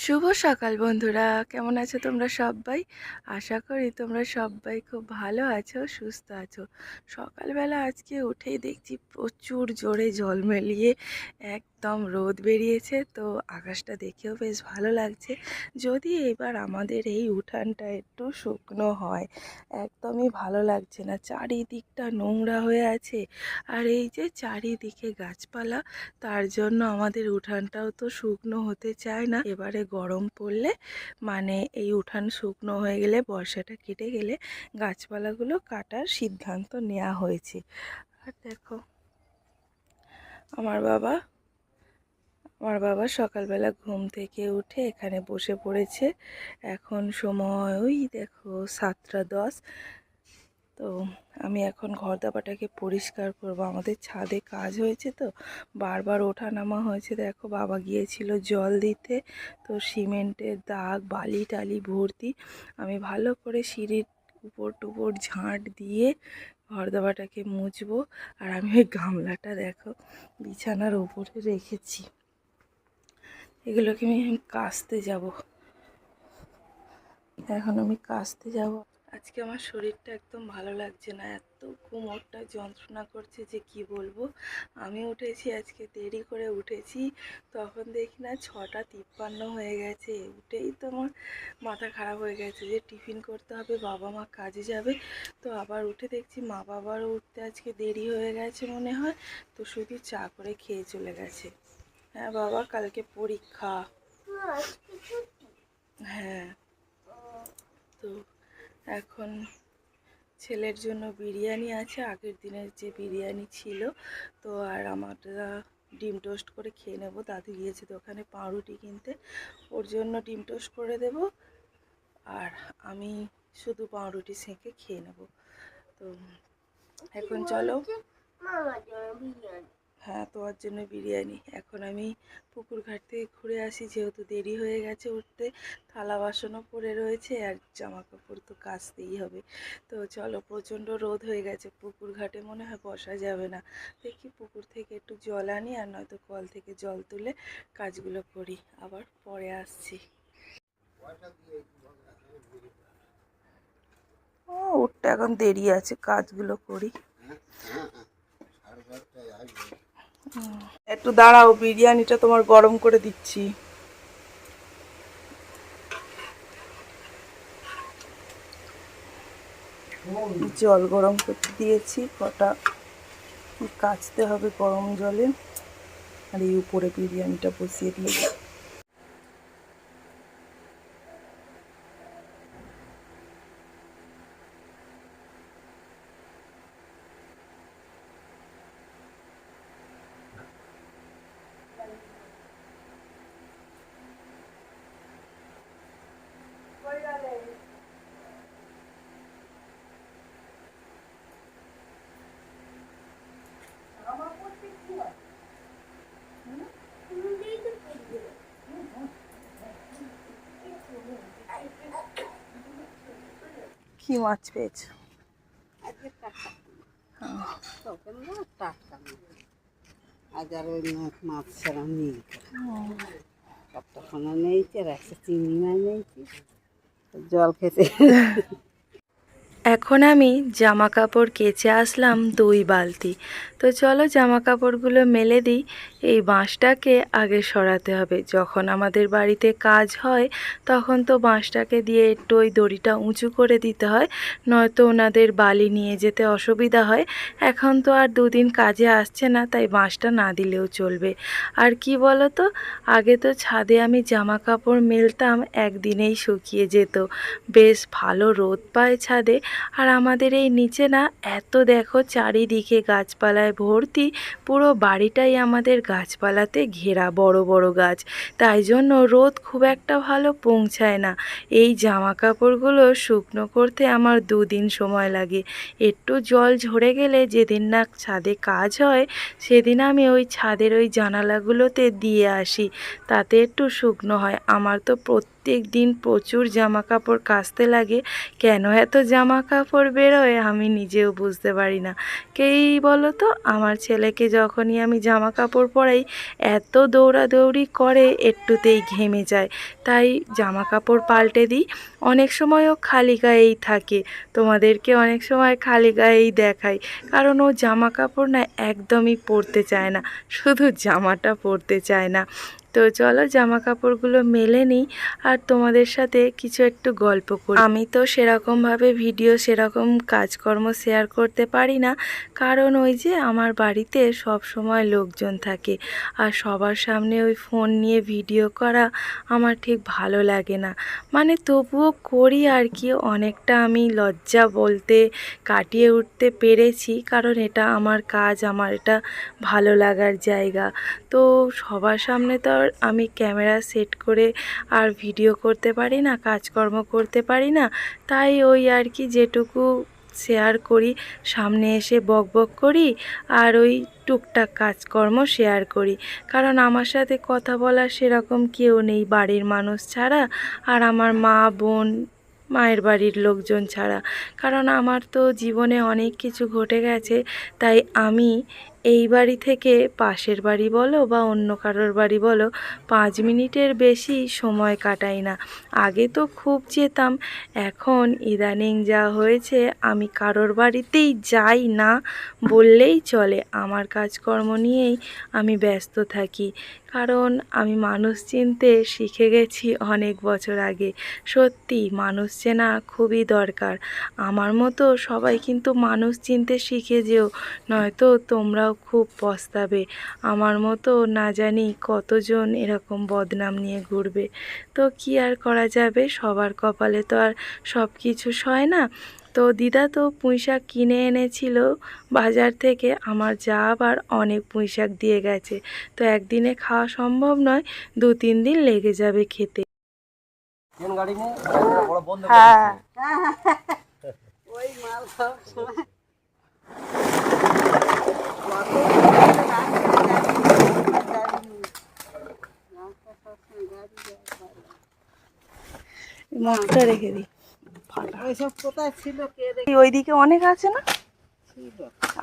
শুভ সকাল বন্ধুরা। কেমন আছো তোমরা সবাই আশা করি তোমরা সবাই খুব ভালো আছো, সুস্থ আছো। সকালবেলা আজকে উঠেই দেখছি প্রচুর জোরে জল মেলিয়ে একদম রোদ বেরিয়েছে, তো আকাশটা দেখেও বেশ ভালো লাগছে। যদি এবার আমাদের এই উঠানটা একটু শুকনো হয়, একদমই ভালো লাগছে না। চারিদিকটা নোংরা হয়ে আছে, আর এই যে চারিদিকে গাছপালা, তার জন্য আমাদের উঠানটাও তো শুকনো হতে চায় না। এবারে গরম পড়লে মানে এই উঠান শুকনো হয়ে গেলে, বর্ষাটা কেটে গেলে গাছপালাগুলো কাটার সিদ্ধান্ত নেওয়া হয়েছে। আর দেখো, আমার বাবা আমার বাবা সকালবেলা ঘুম থেকে উঠে এখানে বসে পড়েছে। এখন সময় ওই দেখো সাতটা দশ। তো আমি এখন ঘর দাবাটাকে পরিষ্কার করব। আমাদের ছাদে কাজ হয়েছে তো, বারবার ওঠা নামা হয়েছে। দেখো বাবা গিয়েছিল জল দিতে, তো সিমেন্টের দাগ, বালি টালি ভর্তি। আমি ভালো করে সিঁড়ির উপর টুপর ঝাঁট দিয়ে ঘর দাবাটাকে মুছবো। আর আমি ওই গামলাটা দেখো বিছানার উপরে রেখেছি। এগুলোকে আমি কাচতে যাব। এখন আমি কাচতে যাব। আজকে আমার শরীরটা একদম ভালো লাগছে না। এত কোমরটা যন্ত্রণা করছে যে কি বলব? আমি উঠেছি, আজকে দেরি করে উঠেছি। তখন দেখি না ছটা তিপ্পান্ন হয়ে গেছে। উঠেই তো আমার মাথা খারাপ হয়ে গেছে যে টিফিন করতে হবে, বাবা মা কাজে যাবে। তো আবার উঠে দেখছি মা বাবারও উঠতে আজকে দেরি হয়ে গেছে মনে হয়। তো শুধু চা করে খেয়ে চলে গেছে। হ্যাঁ বাবা কালকে পরীক্ষা হ্যাঁ তো এখন ছেলের জন্য বিরিয়ানি আছে আগের দিনের যে বিরিয়ানি ছিল তো আর আমরা ডিম টোস্ট করে খেয়ে নেব দাদু গিয়েছে দোকানে পাউরুটি কিনতে ওর জন্য ডিম টোস্ট করে দেব আর আমি শুধু পাউরুটি সেঁকে খেয়ে নেব তো এখন চলো হ্যাঁ তোমার জন্য বিরিয়ানি। এখন আমি পুকুর ঘাট থেকে ঘুরে আসি যেহেতু দেরি হয়ে গেছে উঠতে। থালা বাসনও পড়ে রয়েছে আর জামা কাপড় তো কাচতেই হবে। তো চলো প্রচণ্ড রোদ হয়ে গেছে। পুকুর ঘাটে মনে হয় বসা যাবে না। দেখি পুকুর থেকে একটু জল আনি আর নয়তো কল থেকে জল তুলে কাজগুলো করি। আবার পরে আসছি। ও উঠতে এখন দেরি আছে কাজগুলো করি। হুম, একটু দাঁড়াও, বিরিয়ানিটা তোমার গরম করে দিচ্ছি। জল গরম করতে দিয়েছি, কটা কাচতে হবে গরম জলে। আর এই উপরে বিরিয়ানিটা বসিয়ে দিয়েছি কি মাছ পেয়েছ? আজ আর ওই মাছ ছাড়া নেই কতক্ষণ নেইছে আর একটা চিংড়ি মাছ নেইছি জল খেতে। এখন আমি জামা কাপড় কেচে আসলাম দুই বালতি। তো চলো জামা কাপড়গুলো মেলে দিই। এই বাঁশটাকে আগে সরাতে হবে। যখন আমাদের বাড়িতে কাজ হয়, তখন তো বাঁশটাকে দিয়ে একটু ওই দড়িটা উঁচু করে দিতে হয়। নয়তো ওনাদের বালি নিয়ে যেতে অসুবিধা হয়। এখন তো আর দুদিন কাজে আসছে না, তাই বাঁশটা না দিলেও চলবে। আর কি বলো তো আগে তো ছাদে আমি জামা কাপড় মেলতাম, একদিনেই শুকিয়ে যেত। বেশ ভালো রোদ পায় ছাদে। আর আমাদের এই নিচে না এত দেখো চারিদিকে গাছপালায় ভর্তি, পুরো বাড়িটাই আমাদের গাছপালাতে ঘেরা বড় বড় গাছ। তাই জন্য রোদ খুব একটা ভালো পৌঁছায় না। এই জামা কাপড়গুলো শুকনো করতে আমার দুদিন সময় লাগে। একটু জল ঝরে গেলে যেদিন না ছাদে কাজ হয়, সেদিন আমি ওই ছাদের ওই জানালাগুলোতে দিয়ে আসি। তাতে একটু শুকনো হয়। আমার তো প্রত্যেক দিন প্রচুর জামা কাপড় কাচতে লাগে। কেন এত জামা কাপড় বেরোয় আমি নিজেও বুঝতে পারি না। কেই বলো তো আমার ছেলেকে যখনই আমি জামা কাপড় পরাই, এত দৌড়াদৌড়ি করে একটুতেই ঘেমে যায়। তাই জামা কাপড় পাল্টে দিই। অনেক সময়ও খালি গায়েই থাকে। তোমাদেরকে অনেক সময় খালি গায়েই দেখাই। কারণ ও জামা কাপড় না একদমই পরতে চায় না। শুধু জামাটা পরতে চায় না। তো চলো জামা কাপড়গুলো মেলে নিই আর তোমাদের সাথে কিছু একটু গল্প করি। আমি তো সেরকমভাবে ভিডিও, সেরকম কাজকর্ম শেয়ার করতে পারি না, কারণ ওই যে আমার বাড়িতে সব সময় লোকজন থাকে আর সবার সামনে ওই ফোন নিয়ে ভিডিও করা আমার ঠিক ভালো লাগে না। মানে তবুও করি আর কি, অনেকটা আমি লজ্জা বলতে কাটিয়ে উঠতে পেরেছি, কারণ এটা আমার কাজ, আমার এটা ভালো লাগার জায়গা। তো সবার সামনে তো আর আমি ক্যামেরা সেট করে আর ভিডিও করতে পারি না, কাজকর্ম করতে পারি না। তাই ওই আর কি যেটুকু শেয়ার করি, সামনে এসে বক বক করি আর ওই টুকটাক কাজকর্ম শেয়ার করি। কারণ আমার সাথে কথা বলার সেরকম কেউ নেই বাড়ির মানুষ ছাড়া আর আমার মা, বোন, মায়ের বাড়ির লোকজন ছাড়া। কারণ আমার তো জীবনে অনেক কিছু ঘটে গেছে, তাই আমি এই বাড়ি থেকে পাশের বাড়ি বলো বা অন্য কারোর বাড়ি বলো, পাঁচ মিনিটের বেশি সময় কাটাই না। আগে তো খুব যেতাম, এখন ইদানিং যা হয়েছে আমি কারোর বাড়িতেই যাই না বললেই চলে। আমার কাজকর্ম নিয়েই আমি ব্যস্ত থাকি, কারণ আমি মানুষ চিনতে শিখে গেছি অনেক বছর আগে। সত্যি, মানুষ চেনা খুবই দরকার। আমার মতো সবাই কিন্তু মানুষ চিনতে শিখে যেও, নয়তো তোমরাও খুব পস্তাবে। আমার মতো না জানি কতজন এরকম বদনাম নিয়ে ঘুরবে। তো কি আর করা যাবে? সবার কপালে তো আর সব কিছু সয় না। তো দিদা তো পুঁইশাক কিনে এনেছিল বাজার থেকে। আমার যা আবার অনেক পুঁইশাক দিয়ে গেছে। তো একদিনে খাওয়া সম্ভব নয় দু তিন দিন লেগে যাবে খেতে। হ্যাঁ। ওই মাল মগটা রেখে দিই। ওইসব কোথায় ছিল কে এই ওইদিকে অনেক আছে না?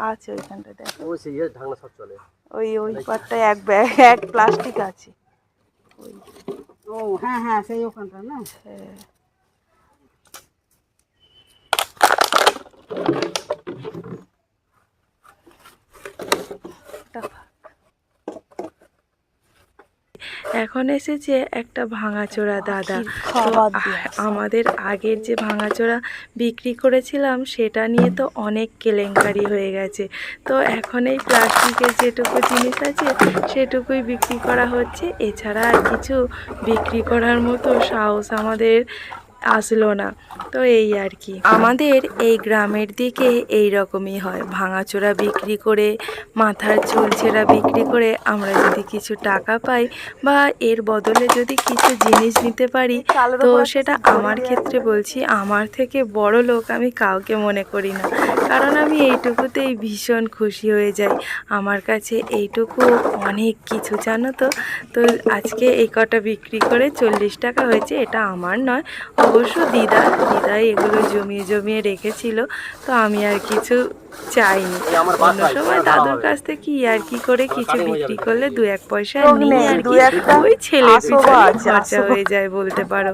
আছে ওইখানটা দেখো। ওই সেই ইয়ে ঢাকনা সব চলে। ওই ওই পাটটায় এক ব্যাগ এক প্লাস্টিক আছে। ওই। ও হ্যাঁ হ্যাঁ সেই ওখানটা না? হ্যাঁ। এখন এসেছে একটা ভাঙাচোরা দাদা। তো আমাদের আগের যে ভাঙাচোরা বিক্রি করেছিলাম সেটা নিয়ে তো অনেক কেলেঙ্কারি হয়ে গেছে। তো এখন এই প্লাস্টিকের যেটুকু জিনিস আছে সেটুকুই বিক্রি করা হচ্ছে। এছাড়া আর কিছু বিক্রি করার মতো সাহস আমাদের আসলো না তো এই আর কি। আমাদের এই গ্রামের দিকে এই রকমই হয়। ভাঙাচোরা বিক্রি করে, মাথার চুল ছেঁড়া বিক্রি করে আমরা যদি কিছু টাকা পাই বা এর বদলে যদি কিছু জিনিস নিতে পারি, তো সেটা আমার ক্ষেত্রে বলছি, আমার থেকে বড় লোক আমি কাউকে মনে করি না। কারণ আমি এইটুকুতেই ভীষণ খুশি হয়ে যাই। আমার কাছে এইটুকু অনেক কিছু জানো তো? তো আজকে এই কটা বিক্রি করে চল্লিশ টাকা হয়েছে এটা আমার নয়। অবশ্য দিদা দিদাই এগুলো জমিয়ে জমিয়ে রেখেছিল তো আমি আর কিছু চাইনি। অন্য সময় দাদুর কাছ থেকে আর কি করে কিছু বিক্রি করলে দু এক পয়সা নিয়ে আর কি ওই ছেলে আছে, খরচা হয়ে যায় বলতে পারো।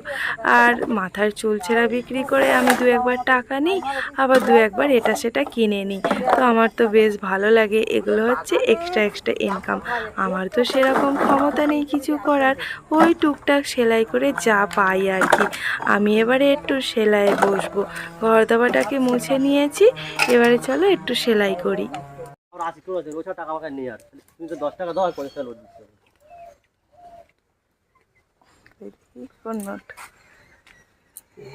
আর মাথার চুল ছেঁড়া বিক্রি করে আমি দু একবার টাকা নিই আবার দু একবার এটা সেটা কিনে নিই। তো আমার তো বেশ ভালো লাগে। এগুলো হচ্ছে এক্সট্রা এক্সট্রা ইনকাম আমার তো সেরকম ক্ষমতা নেই কিছু করার। ওই টুকটাক সেলাই করে যা পাই আর কি। আমি এবারে একটু সেলাইয়ে বসবো। ঘর দাবাটাকে মুছে নিয়েছি। এবারে চলো একটু সেলাই করি। আর আছে কেউ আছে ওই সব টাকা নিয়ে আর তুমি তো দশ টাকা দাও আর লোড দিচ্ছে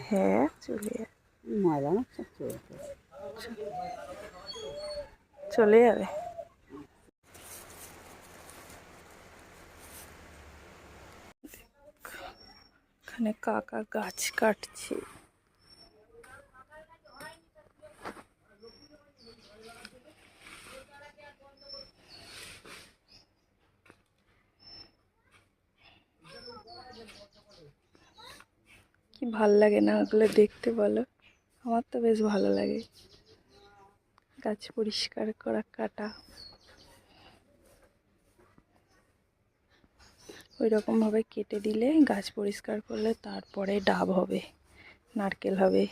হ্যাঁ চলে ময়লা চলে। চলে যাবে। এখানে কাকা গাছ কাটছে। কি ভালো লাগে না ওগুলো দেখতে বলো। আমার তো বেশ ভালো লাগে। গাছ পরিষ্কার করা, কাটা। ওই রকমভাবে কেটে দিলে গাছ পরিষ্কার করলে তারপরে ডাব হবে, নারকেল হবে।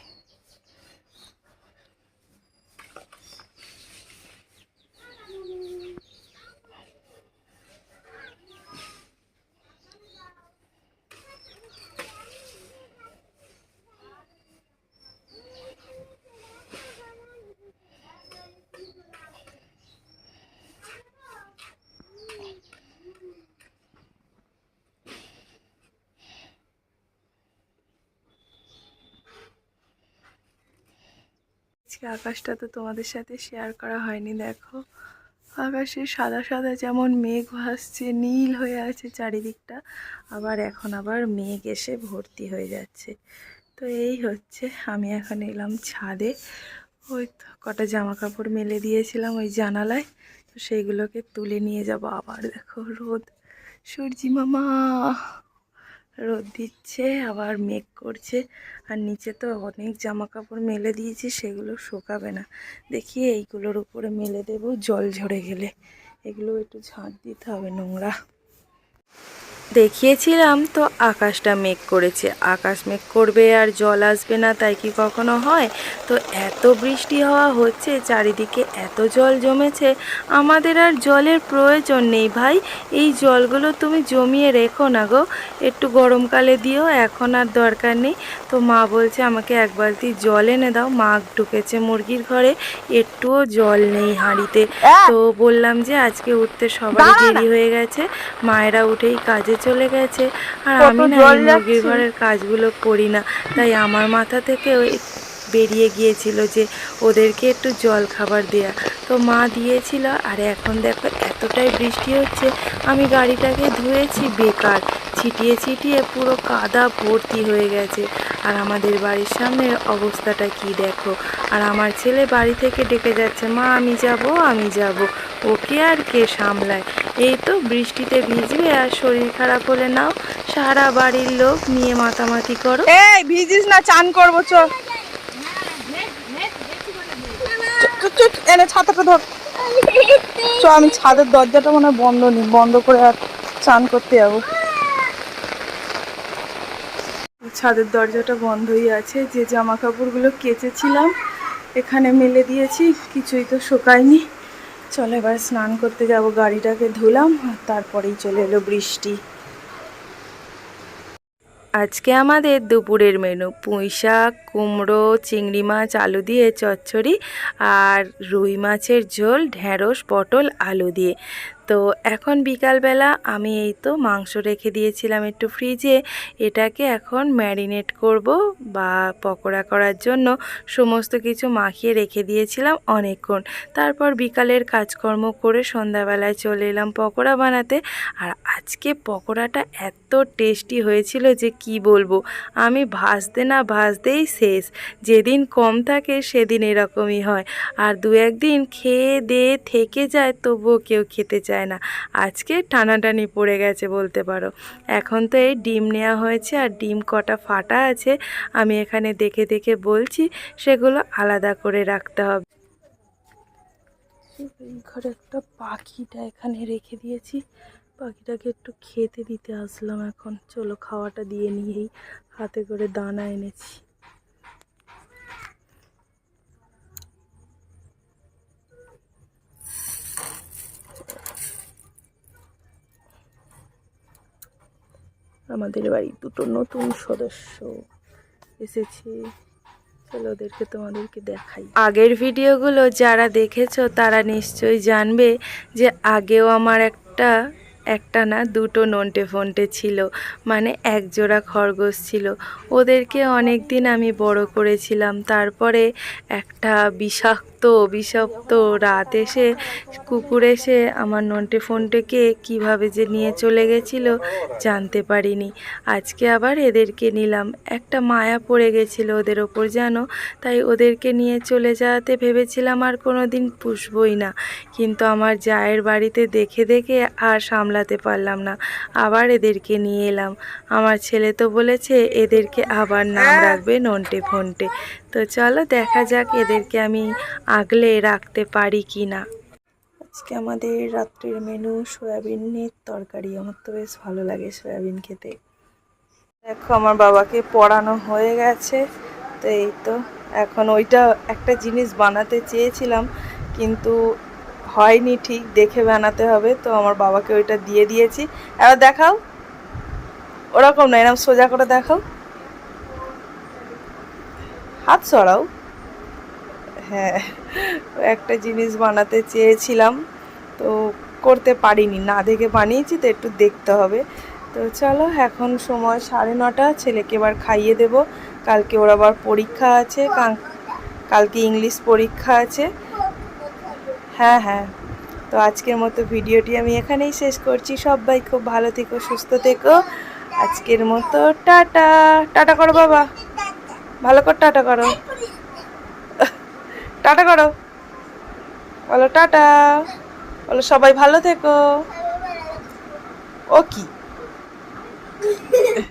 আজকে আকাশটা তো তোমাদের সাথে শেয়ার করা হয়নি, দেখো। আকাশে সাদা সাদা যেমন মেঘ ভাসছে, নীল হয়ে আছে চারিদিকটা, আবার এখন আবার মেঘ এসে ভর্তি হয়ে যাচ্ছে। তো এই হচ্ছে, আমি এখন এলাম ছাদে। ওই কটা জামা কাপড় মেলে দিয়েছিলাম ওই জানালায়, তো সেইগুলোকে তুলে নিয়ে যাব আবার, দেখো রোদ। সূর্যি মামা! রোদ দিচ্ছে, আবার মেঘ করছে। আর নিচে তো অনেক জামা কাপড় মেলে দিয়েছি, সেগুলো শোকাবে না। দেখি এইগুলোর উপরে মেলে দেব, জল ঝরে গেলে। এগুলো একটু ঝাঁট দিতে হবে নোংরা। দেখিয়েছিলাম তো আকাশটা মেঘ করেছে। আকাশ মেঘ করবে আর জল আসবে না তাই কি কখনো হয়? তো এত বৃষ্টি হওয়া হচ্ছে চারিদিকে এত জল জমেছে আমাদের আর জলের প্রয়োজন নেই ভাই। এই জলগুলো তুমি জমিয়ে রেখো না গো। একটু গরমকালে দিও এখন আর দরকার নেই। তো মা বলছে আমাকে এক বালতি জল এনে দাও মা ঢুকেছে মুরগির ঘরে একটুও জল নেই হাঁড়িতে। তো বললাম যে আজকে উঠতে সবাই দেরি হয়ে গেছে মায়েরা উঠেই কাজে চলে গেছে। আর আমি না এই মুরগির ঘরের কাজগুলো করি না। তাই আমার মাথা থেকে ওই বেরিয়ে গিয়েছিল যে ওদেরকে একটু জল খাবার দেয়া। তো মা দিয়েছিল আর এখন দেখো এতটাই বৃষ্টি হচ্ছে আমি গাড়িটাকে ধুয়েছি বেকার। ছিটিয়ে ছিটিয়ে পুরো কাদা ভর্তি হয়ে গেছে। আর আমাদের বাড়ির সামনের অবস্থাটা কি দেখো? আর আমার ছেলে বাড়ি থেকে ডেকে যাচ্ছে মা আমি যাব আমি যাব। ওকে আর কে সামলায়? এই তো বৃষ্টিতে ভিজবে আর শরীর খারাপ হলে নাও। সারা বাড়ির লোক নিয়ে মাতামাতি করো। এই ভিজিস না চান করব চ চ, চ, চ, এনে ছাতাটা ধর। চ আমি ছাদের দরজাটা মনে হয় বন্ধ নি বন্ধ করে আর চান করতে যাব। ছাদের দরজাটা বন্ধই আছে যে জামা কাপড়গুলো কেচেছিলাম এখানে মেলে দিয়েছি কিছুই তো শুকায়নি। চলো এবার স্নান করতে যাব, গাড়িটাকে ধুলাম, আর তারপরেই চলে এলো বৃষ্টি। আজকে আমাদের দুপুরের মেনু, পুঁই শাক, কুমড়ো, চিংড়ি মাছ, আলু দিয়ে চচ্চড়ি, আর রুই মাছের ঝোল ঢ্যাঁড়স পটল, আলু দিয়ে। তো এখন বিকালবেলা আমি এই তো মাংস রেখে দিয়েছিলাম একটু ফ্রিজে। এটাকে এখন ম্যারিনেট করব বা পকোড়া করার জন্য। সমস্ত কিছু মাখিয়ে রেখে দিয়েছিলাম অনেকক্ষণ। তারপর বিকালের কাজকর্ম করে সন্ধ্যাবেলায় চলে এলাম পকোড়া বানাতে। আর আজকে পকোড়াটা এত টেস্টি হয়েছিল যে কি বলব? আমি ভাজতে না ভাজতেই শেষ। যেদিন কম থাকে সেদিন এরকমই হয়। আর দু একদিন খেয়ে দিয়ে থেকে যায় তবুও কেউ খেতে চায় না। আজকে টানাটানি পড়ে গেছে বলতে পারো। এখন তো এই ডিম নেওয়া হয়েছে আর ডিম কটা ফাটা আছে, আমি এখানে দেখে দেখে বলছি, সেগুলো আলাদা করে রাখতে হবে। ঘরে একটা পাখিটা এখানে রেখে দিয়েছি। পাখিটাকে একটু খেতে দিতে আসলাম এখন। চলো খাওয়াটা দিয়ে নিয়েই হাতে করে দানা এনেছি। আমাদের বাড়ি দুটো নতুন সদস্য এসেছে। চলো ওদেরকে তোমাদেরকে দেখাই। আগের ভিডিওগুলো যারা দেখেছ, তারা নিশ্চয়ই জানবে যে আগেও আমার একটা একটা না দুটো নন্টে ফন্টে ছিল মানে এক জোড়া খরগোশ ছিল। ওদেরকে অনেক দিন আমি বড় করেছিলাম, তারপরে একটা বিষাক্ত, অভিশপ্ত রাত এসে, কুকুর এসে আমার নন্টে ফন্টেকে কীভাবে যে নিয়ে চলে গেছিল জানতে পারিনি। আজকে আবার এদেরকে নিলাম। একটা মায়া পড়ে গেছিল ওদের ওপর যেন, তাই ওদেরকে নিয়ে চলে যাওয়াতে ভেবেছিলাম আর কোনো দিন পুষবই না। কিন্তু আমার জায়ের বাড়িতে দেখে দেখে আর সামলা সামলাতে পারলাম না। আবার এদেরকে নিয়ে এলাম। আমার ছেলে তো বলেছে এদেরকে আবার নাম রাখবে নন্টে ফন্টে। তো চলো দেখা যাক এদেরকে আমি আগলে রাখতে পারি কি না আজকে আমাদের রাত্রির মেনু সয়াবিনের তরকারি। আমার তো বেশ ভালো লাগে সয়াবিন খেতে। দেখো আমার বাবাকে পড়ানো হয়ে গেছে। তো এই তো এখন ওইটা একটা জিনিস বানাতে চেয়েছিলাম কিন্তু হয়নি ঠিক, দেখে বানাতে হবে। তো আমার বাবাকে ওইটা দিয়ে দিয়েছি। এবার দেখাও। ওরকম না এরকম সোজা করে দেখাও। হাত সরাও। হ্যাঁ একটা জিনিস বানাতে চেয়েছিলাম, তো করতে পারিনি। না দেখে বানিয়েছি, তো একটু দেখতে হবে। তো চলো, এখন সময় সাড়ে নটা, ছেলেকে এবার খাইয়ে দেব। কালকে ওর আবার পরীক্ষা আছে, কাল- কালকে ইংলিশ পরীক্ষা আছে। হ্যাঁ হ্যাঁ। তো আজকের মতো ভিডিওটি আমি এখানেই শেষ করছি। সবাই খুব ভালো থেকো, সুস্থ থেকো। আজকের মতো টাটা। টাটা করো বাবা। ভালো করে টাটা করো। টাটা করো। বলো টাটা। বলো সবাই ভালো থেকো। ও কি?